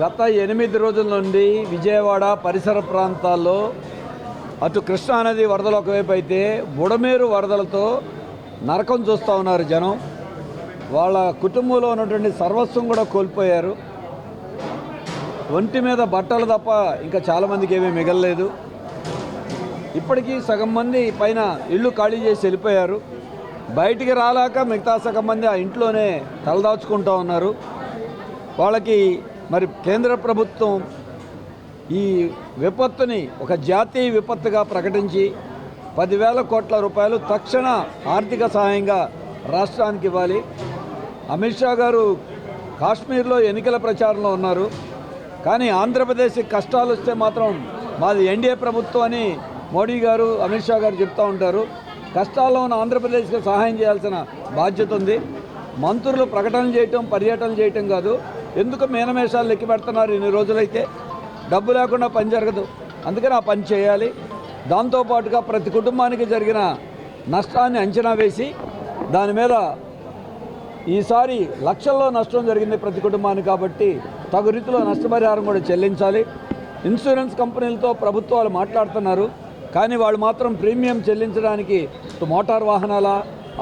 గత ఎనిమిది రోజుల నుండి విజయవాడ పరిసర ప్రాంతాల్లో అటు కృష్ణానది వరదలు ఒకవైపు అయితే బుడమేరు వరదలతో నరకం చూస్తూ ఉన్నారు జనం. వాళ్ళ కుటుంబంలో ఉన్నటువంటి సర్వస్వం కూడా కోల్పోయారు. ఒంటి మీద బట్టలు తప్ప ఇంకా చాలామందికి ఏమీ మిగలలేదు. ఇప్పటికీ సగం మంది పైన ఇల్లు ఖాళీ చేసి వెళ్ళిపోయారు. బయటికి రాలాక మిగతా సగం మంది ఆ ఇంట్లోనే తలదాచుకుంటూ ఉన్నారు. వాళ్ళకి మరి కేంద్ర ప్రభుత్వం ఈ విపత్తుని ఒక జాతీయ విపత్తుగా ప్రకటించి పదివేల కోట్ల రూపాయలు తక్షణ ఆర్థిక సహాయంగా రాష్ట్రానికి ఇవ్వాలి. అమిత్ షా గారు కాశ్మీర్లో ఎన్నికల ప్రచారంలో ఉన్నారు. కానీ ఆంధ్రప్రదేశ్ కష్టాలు వస్తే మాత్రం మాది ఎన్డీఏ ప్రభుత్వం అని మోడీ గారు అమిత్ షా గారు చెప్తూ ఉంటారు. కష్టాల్లో ఉన్న ఆంధ్రప్రదేశ్కి సహాయం చేయాల్సిన బాధ్యత ఉంది. మంత్రులు ప్రకటన చేయటం పర్యటన చేయటం కాదు. ఎందుకు మేనమేషాలు లెక్కి పెడుతున్నారు ఇన్ని రోజులైతే? డబ్బు లేకుండా పని జరగదు. అందుకని ఆ పని చేయాలి. దాంతోపాటుగా ప్రతి కుటుంబానికి జరిగిన నష్టాన్ని అంచనా వేసి దాని మీద ఈసారి లక్షల్లో నష్టం జరిగింది ప్రతి కుటుంబానికి కాబట్టి తగు రీతిలో నష్టపరిహారం కూడా చెల్లించాలి. ఇన్సూరెన్స్ కంపెనీలతో ప్రభుత్వాలు మాట్లాడుతున్నారు. కానీ వాళ్ళు మాత్రం ప్రీమియం చెల్లించడానికి మోటార్ వాహనాల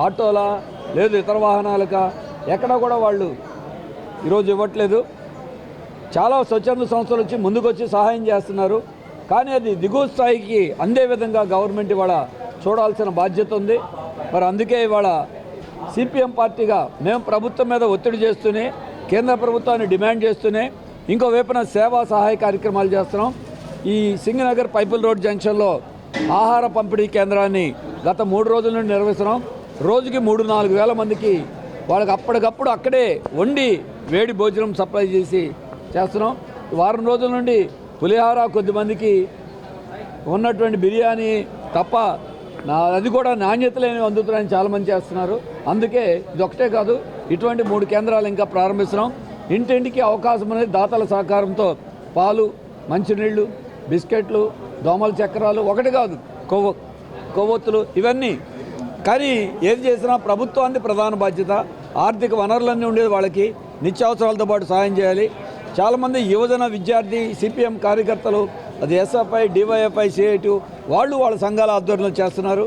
ఆటోలా లేదు ఇతర వాహనాలకా? ఎక్కడ కూడా వాళ్ళు ఈరోజు ఇవ్వట్లేదు. చాలా స్వచ్ఛంద సంస్థలు వచ్చి ముందుకొచ్చి సహాయం చేస్తున్నారు. కానీ అది దిగువ స్థాయికి అందే విధంగా గవర్నమెంట్ ఇవాళ చూడాల్సిన బాధ్యత ఉంది. మరి అందుకే ఇవాళ సిపిఎం పార్టీగా మేము ప్రభుత్వం మీద ఒత్తిడి చేస్తూనే కేంద్ర ప్రభుత్వాన్ని డిమాండ్ చేస్తూనే ఇంకో వైపున సేవా సహాయ కార్యక్రమాలు చేస్తున్నాం. ఈ సింగనగర్ పైపుల్ రోడ్ జంక్షన్లో ఆహార పంపిణీ కేంద్రాన్ని గత మూడు రోజుల నుండి నిర్వహిస్తున్నాం. రోజుకి మూడు నాలుగు వేల మందికి వాళ్ళకి అప్పటికప్పుడు అక్కడే వండి వేడి భోజనం సప్లై చేసి చేస్తున్నాం. వారం రోజుల నుండి పులిహార కొద్దిమందికి ఉన్నటువంటి బిర్యానీ తప్ప నా అది కూడా నాణ్యత లేని అందుతున్నాయని చాలామంది చేస్తున్నారు. అందుకే ఇదొకటే కాదు ఇటువంటి మూడు కేంద్రాలు ఇంకా ప్రారంభిస్తున్నాం. ఇంటింటికి అవకాశం అనేది దాతల సహకారంతో పాలు మంచినీళ్ళు బిస్కెట్లు దోమల చక్రాలు ఒకటి కాదు కొవ్వ కొవ్వొత్తులు ఇవన్నీ. కానీ ఏది చేసినా ప్రభుత్వాన్ని ప్రధాన బాధ్యత ఆర్థిక వనరులన్నీ ఉండేది వాళ్ళకి. నిత్యావసరాలతో పాటు సహాయం చేయాలి. చాలామంది యువజన విద్యార్థి సిపిఎం కార్యకర్తలు అది ఎస్ఎఫ్ఐ డివైఎఫ్ఐ సిఐటి వాళ్ళు వాళ్ళ సంఘాల ఆధ్వర్యంలో చేస్తున్నారు.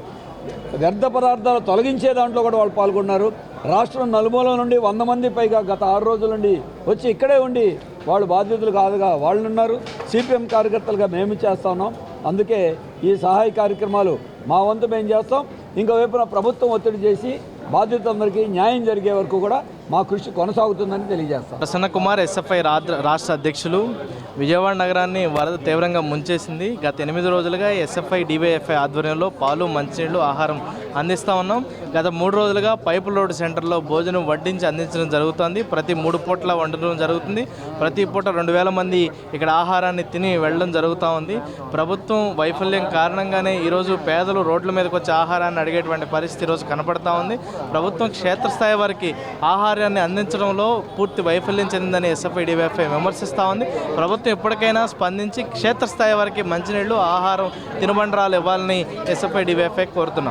వ్యర్థ పదార్థాలు తొలగించే దాంట్లో కూడా వాళ్ళు పాల్గొన్నారు. రాష్ట్రం నలుమూల నుండి వంద మంది పైగా గత ఆరు రోజుల నుండి వచ్చి ఇక్కడే ఉండి వాళ్ళు బాధ్యతలు కాదుగా వాళ్ళు ఉన్నారు. సిపిఎం కార్యకర్తలుగా మేము చేస్తా ఉన్నాం. అందుకే ఈ సహాయ కార్యక్రమాలు మా వంతు మేము చేస్తాం. ఇంకోవైపున ప్రభుత్వం ఒత్తిడి చేసి బాధ్యతలందరికీ న్యాయం జరిగే వరకు కూడా మా కృషి కొనసాగుతుందని తెలియజేస్తాం. ప్రసన్న కుమార్ ఎస్ఎఫ్ఐ రాష్ట్ర రాష్ట్ర అధ్యక్షులు విజయవాడ నగరాన్ని వరద తీవ్రంగా ముంచేసింది. గత ఎనిమిది రోజులుగా ఎస్ఎఫ్ఐ డివైఎఫ్ఐ ఆధ్వర్యంలో పాలు మంచినీళ్ళు ఆహారం అందిస్తూ ఉన్నాం. గత మూడు రోజులుగా పైపు రోడ్ సెంటర్లో భోజనం వడ్డించి అందించడం జరుగుతుంది. ప్రతి మూడు పూట్ల వండడం జరుగుతుంది. ప్రతి పూట రెండు వేల మంది ఇక్కడ ఆహారాన్ని తిని వెళ్ళడం జరుగుతూ ఉంది. ప్రభుత్వం వైఫల్యం కారణంగానే ఈరోజు పేదలు రోడ్ల మీదకి వచ్చి ఆహారాన్ని అడిగేటువంటి పరిస్థితి ఈరోజు కనపడతా ఉంది. ప్రభుత్వం క్షేత్రస్థాయి వారికి ఆహారాన్ని అందించడంలో పూర్తి వైఫల్యం చెందిందని ఎస్ఎఫ్ఐ డివైఎఫ్ఐ విమర్శిస్తూ ఉంది. ప్రభుత్వం ఎప్పటికైనా స్పందించి క్షేత్రస్థాయి వారికి మంచినీళ్ళు ఆహారం తినుబండరాలు ఇవ్వాలని ఎస్ఎఫ్ఐ డివైఎఫ్ఐ కోరుతున్నాం